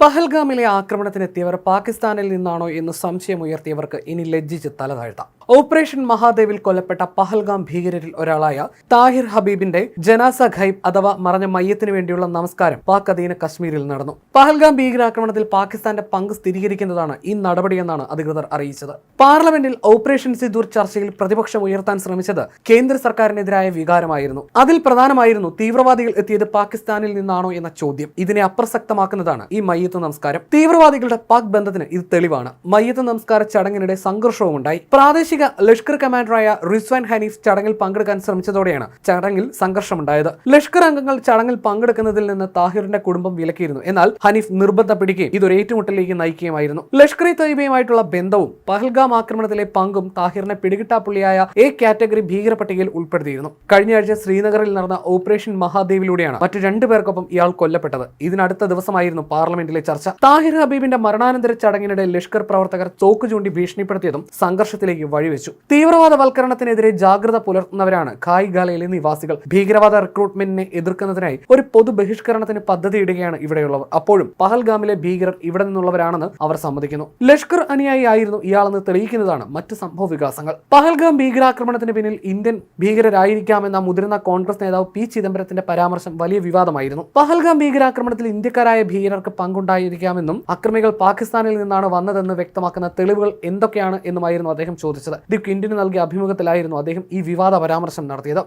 പഹൽഗാമിലെ ആക്രമണത്തിനെത്തിയവർ പാകിസ്ഥാനിൽ നിന്നാണോ എന്ന് സംശയമുയർത്തിയവർക്ക് ഇനി ലജ്ജിച്ച് തല താഴ്ത്താം. ഓപ്പറേഷൻ മഹാദേവിൽ കൊല്ലപ്പെട്ട പഹൽഗാം ഭീകരരിൽ ഒരാളായ താഹിർ ഹബീബിന്റെ ജനാസ ഖൈബ് അഥവാ മറഞ്ഞ മയ്യത്തിനു വേണ്ടിയുള്ള നമസ്കാരം പാക് അധീന കശ്മീരിൽ നടന്നു. പഹൽഗാം ഭീകരാക്രമണത്തിൽ പാകിസ്ഥാന്റെ പങ്ക് സ്ഥിരീകരിക്കുന്നതാണ് ഈ നടപടിയെന്നാണ് അധികൃതർ അറിയിച്ചത്. പാർലമെന്റിൽ ഓപ്പറേഷൻ സിദൂർ ചർച്ചയിൽ പ്രതിപക്ഷം ഉയർത്താൻ ശ്രമിച്ചത് കേന്ദ്ര സർക്കാരിനെതിരായ വികാരമായിരുന്നു. അതിൽ പ്രധാനമായിരുന്നു തീവ്രവാദികൾ എത്തിയത് പാകിസ്ഥാനിൽ നിന്നാണോ എന്ന ചോദ്യം. ഇതിനെ അപ്രസക്തമാക്കുന്നതാണ് ഈ മയ്യത്ത് നമസ്കാരം. തീവ്രവാദികളുടെ പാക് ബന്ധത്തിന് ഇത് തെളിവാണ്. മയ്യത്ത് നമസ്കാര ചടങ്ങിനിടെ സംഘർഷവും ഉണ്ടായി പ്രാദേശിക ലഷ്കർ കമാൻഡറായ റിസ്വാൻ ഹനീഫ് ചടങ്ങിൽ പങ്കെടുക്കാൻ ശ്രമിച്ചതോടെയാണ് ചടങ്ങിൽ സംഘർഷമുണ്ടായത്. ലഷ്കർ അംഗങ്ങൾ ചടങ്ങിൽ പങ്കെടുക്കുന്നതിൽ നിന്ന് താഹിറിന്റെ കുടുംബം വിലക്കിയിരുന്നു. എന്നാൽ ഹനീഫ് നിർബന്ധം പിടിക്കുകയും ഇതൊരു ഏറ്റുമുട്ടലിലേക്ക് നയിക്കുകയുമായിരുന്നു. ലഷ്കർ ഇ ബന്ധവും പഹൽഗാം ആക്രമണത്തിലെ പങ്കും താഹിറിനെ പിടികിട്ടാപ്പുള്ളിയായ എ കാറ്റഗറി ഭീകര പട്ടികയിൽ ഉൾപ്പെടുത്തിയിരുന്നു കഴിഞ്ഞയാഴ്ച ശ്രീനഗറിൽ നടന്ന ഓപ്പറേഷൻ മഹാദേവിലൂടെയാണ് മറ്റു രണ്ടുപേർക്കൊപ്പം ഇയാൾ കൊല്ലപ്പെട്ടത്. ഇതിനടുത്ത ദിവസമായിരുന്നു പാർലമെന്റിലെ ചർച്ച താഹിർ ഹബീബിന്റെ മരണാനന്തര ചടങ്ങിനിടെ ലഷ്കർ പ്രവർത്തകർ തോക്ക് ചൂണ്ടി ഭീഷണിപ്പെടുത്തിയതും സംഘർഷത്തിലേക്ക് വഴിവെച്ചു. തീവ്രവാദവൽക്കരണത്തിനെതിരെ ജാഗ്രത പുലർത്തുന്നവരാണ് ഖായിഗാലയിലെ നിവാസികൾ. ഭീകരവാദ റിക്രൂട്ട്മെന്റിനെ എതിർക്കുന്നതിനായി ഒരു പൊതു ബഹിഷ്കരണത്തിന് പദ്ധതിയിടുകയാണ് ഇവിടെയുള്ളവർ. അപ്പോഴും പഹൽഗാമിലെ ഭീകരർ ഇവിടെ നിന്നുള്ളവരാണെന്ന് അവർ സമ്മതിക്കുന്നു. ലഷ്കർ അനുയായി ആയിരുന്നു ഇയാളെന്ന് തെളിയിക്കുന്നതാണ് മറ്റ് സംഭവ വികാസങ്ങൾ. പഹൽഗാം ഭീകരാക്രമണത്തിന് പിന്നിൽ ഇന്ത്യൻ ഭീകരരായിരിക്കാമെന്ന മുതിർന്ന കോൺഗ്രസ് നേതാവ് പി ചിദംബരത്തിന്റെ പരാമർശം വലിയ വിവാദമായിരുന്നു. പഹൽഗാം ഭീകരാക്രമണത്തിൽ ഇന്ത്യക്കാരായ ഭീകരർക്ക് പങ്കുണ്ടായിരിക്കാമെന്നും അക്രമികൾ പാകിസ്ഥാനിൽ നിന്നാണ് വന്നതെന്ന് വ്യക്തമാക്കുന്ന തെളിവുകൾ എന്തൊക്കെയാണ് എന്നുമായിരുന്നു അദ്ദേഹം ചോദിച്ചത്. ദി ക്വിന്റിന് നൽകിയ അഭിമുഖത്തിലായിരുന്നു അദ്ദേഹം ഈ വിവാദ പരാമർശം നടത്തിയത്.